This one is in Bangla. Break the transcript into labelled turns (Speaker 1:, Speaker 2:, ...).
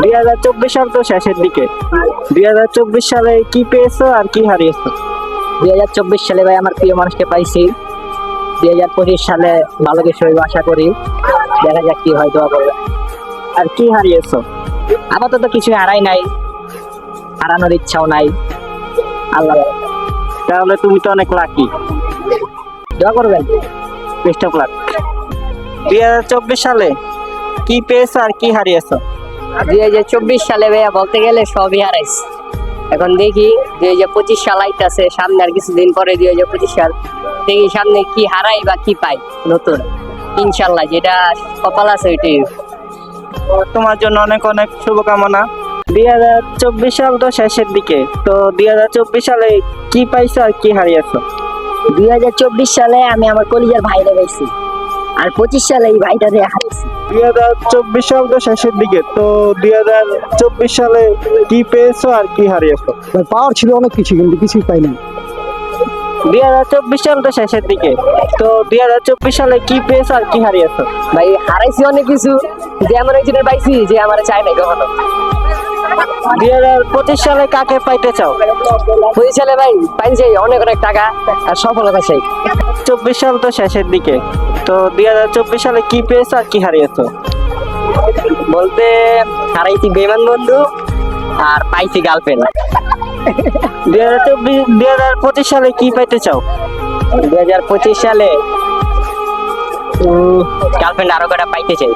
Speaker 1: দুই হাজার চব্বিশ সাল তো শেষের দিকে। দুই হাজার চব্বিশ সালে কি পেয়েছ আর কি হারিয়েছো?
Speaker 2: দুই হাজার চব্বিশ সালে ভাই আমার প্রিয় মানুষকে পাইছি। দুই হাজার পঁচিশ সালে ভালো কিছু আশা করি। দেখা যাক কি হয় দোয়া করবে
Speaker 1: আর কি হারিয়েছো?
Speaker 2: আপাতত কিছু হারাই নাই। হারানোর ইচ্ছাও নাই। আল্লাহ
Speaker 1: তাহলে তুমি তো অনেক লাকি
Speaker 2: দোয়া করবেন।
Speaker 1: বেস্ট অফ লাক দুই হাজার চব্বিশ সালে কি পেয়েছ আর কি হারিয়েছো?
Speaker 2: দুই হাজার চব্বিশ সালে ভাইয়া বলতে গেলে সবই হারাইছে। এখন দেখি দুই হাজার পঁচিশ সাল আইতাছে সামনে আর কিছুদিন পরে দুই হাজার পঁচিশ সাল। দেখি সামনে কি হারাই বা কি পাই নতুন। ইনশাল্লাহ যেটা কপাল আছে ওইটাই।
Speaker 1: তোমার জন্য অনেক অনেক শুভকামনা। দুই হাজার চব্বিশ সাল তো শেষের দিকে তো দুই হাজার চব্বিশ সালে কি পাইছো আর কি হারিয়েছো?
Speaker 2: দুই হাজার চব্বিশ সালে আমি আমার কলিজার ভাইরে পাইছি। আর পঁচিশ সালে এই ভাইটা দিয়ে হারাইছি।
Speaker 1: দুই হাজার চব্বিশ সাল তো শেষের দিকে। তো দুই হাজার চব্বিশ সালে কি পেয়েছ আর কি হারিয়েছো?
Speaker 3: পাওয়ার ছিল অনেক কিছু কিন্তু কিছুই পাইনি।
Speaker 1: দুই হাজার চব্বিশ সাল তো শেষের দিকে। তো দুই হাজার চব্বিশ সালে কি পেয়েছ আর কি হারিয়েছো?
Speaker 2: ভাই হারাইছি অনেক কিছু যে আমার একজনের পাইছি যে আমার চাই নাই কখনো।
Speaker 1: দুই হাজার পঁচিশ সালে কাকে পাইতে চাও?
Speaker 2: পঁচিশ সালে ভাই পাইছি অনেক অনেক টাকা আর সফলতা চাই
Speaker 1: চব্বিশ সাল তো শেষের দিকে। তো দুই হাজার চব্বিশ সালে কি পেয়েছ আর কি হারিয়েছো?
Speaker 2: বলতে হারাইছি বেমান বন্ধু আর পাইছি গার্লফ্রেন্ড
Speaker 1: দুই হাজার চব্বিশ, দুই হাজার পঁচিশ সালে কি পাইতে চাও?
Speaker 2: দুই হাজার পঁচিশ সালে গার্লফ্রেন্ড আরও কটা পাইতে চাই?